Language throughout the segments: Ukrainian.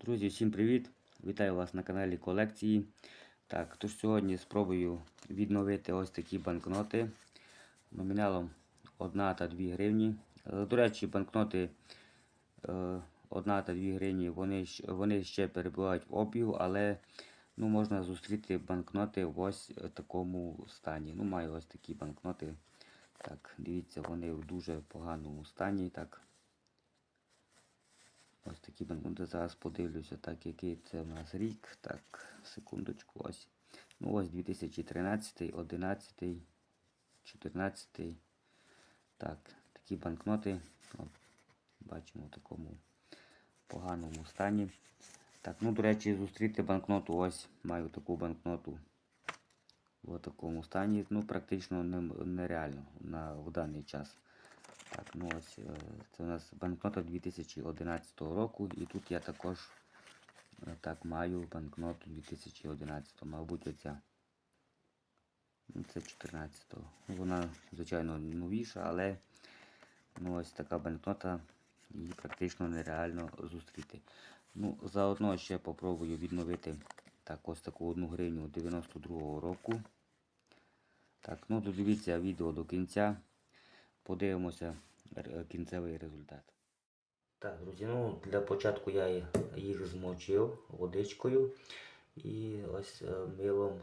Друзі, всім привіт! Вітаю вас на каналі колекції. Так, тож сьогодні спробую відновити ось такі банкноти номіналом 1 та 2 гривні. Е, До речі, банкноти 1 та 2 гривні вони, вони ще перебувають в обігу, але ну, можна зустріти банкноти в ось такому стані. Ну, маю ось такі банкноти. Так, дивіться, вони в дуже поганому стані. Так, Ось такі банкноти. Зараз подивлюся, так, який це у нас рік. Так, секундочку, ось. Ну ось 2013, 11, 14. Так, такі банкноти. От, бачимо в такому поганому стані. Так, ну, до речі, зустріти банкноту. Ось маю таку банкноту в такому стані. Ну, практично нереально на, в даний час. Так, ну ось е, це у нас банкнота 2011 року, і тут я також е, так маю банкноту 2011, мабуть, оця. Ну, Це 14-го. Ну, Вона, звичайно, новіша, але ну, ось така банкнота, її практично нереально зустріти. Ну, заодно ще попробую відновити так, ось таку одну гривню 92-го року. Так, ну додивіться відео до кінця. Подивимося кінцевий результат. Так, друзі, ну для початку я їх змочив водичкою і ось е, милом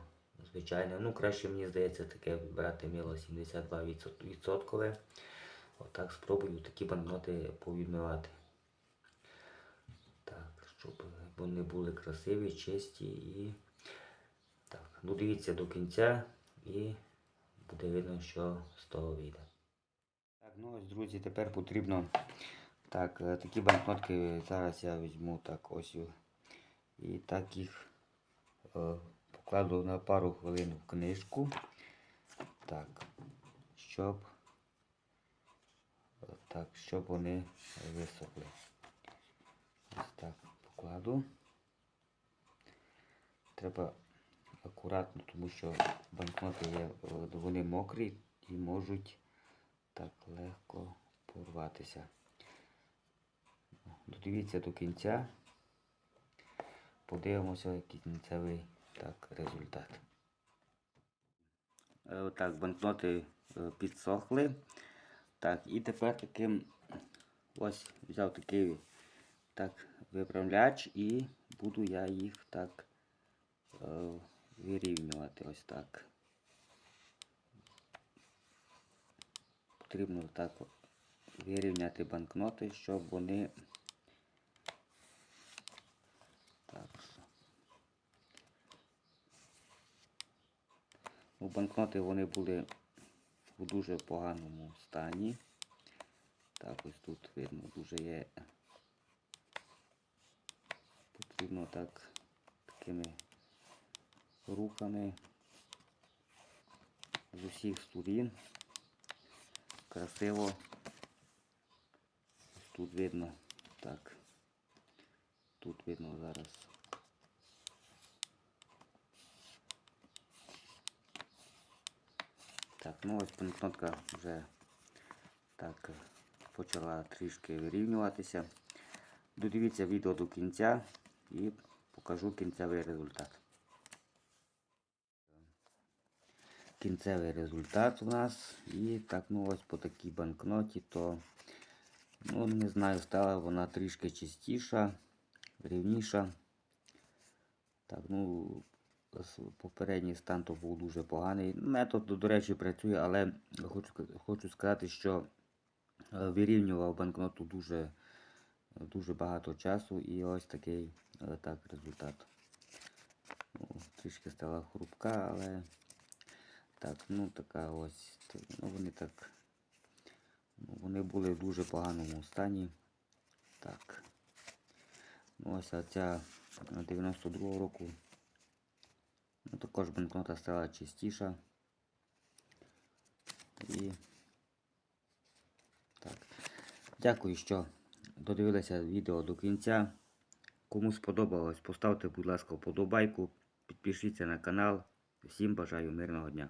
звичайно. Ну, краще мені здається таке брати мило 72%. Отак спробую такі банкноти повідмивати. Так, щоб вони були красиві, чисті і. Так, ну дивіться до кінця і буде видно, що з того вийде. Ну ось, друзі, тепер потрібно так, е, такі банкнотки зараз я візьму так ось і так їх е, покладу на пару хвилин в книжку. Так, щоб е, так, щоб вони висохли. Ось так покладу. Треба акуратно, тому що банкноти є, е, вони мокрі і можуть так легко порватися. Додивіться до кінця. Подивимося, кінцевий так, результат. Е, Отак, банкноти е, підсохли. Так, і тепер таким ось взяв такий так, виправляч і буду я їх так е, вирівнювати ось так. Потрібно так вирівняти банкноти, щоб вони так. Ну, банкноти вони були у дуже поганому стані. Так, ось тут видно дуже є. Потрібно так такими рухами з усіх сторін. Красиво. Тут видно. Так. Тут видно зараз. Так, ну ось банкнотка вже так почала трішки вирівнюватися. Додивіться відео до кінця і покажу кінцевий результат. Кінцевий результат у нас. І так, ну ось по такій банкноті, то ну не знаю, стала вона трішки чистіша, рівніша. Так, ну попередній стан то був дуже поганий. Метод, до речі, працює, але хочу, хочу сказати, що е, вирівнював банкноту дуже, дуже багато часу і ось такий е, так результат. Ну, трішки стала хрупка, але так, ну така ось. Ну, вони так. Ну, вони були в дуже поганому стані. Так. Ну, ось а ця 92 року. Ну, також банкнота стала чистіша. І так. Дякую, що додивилися відео до кінця. Кому сподобалось, поставте, будь ласка, вподобайку, підпишіться на канал. Всім бажаю мирного дня.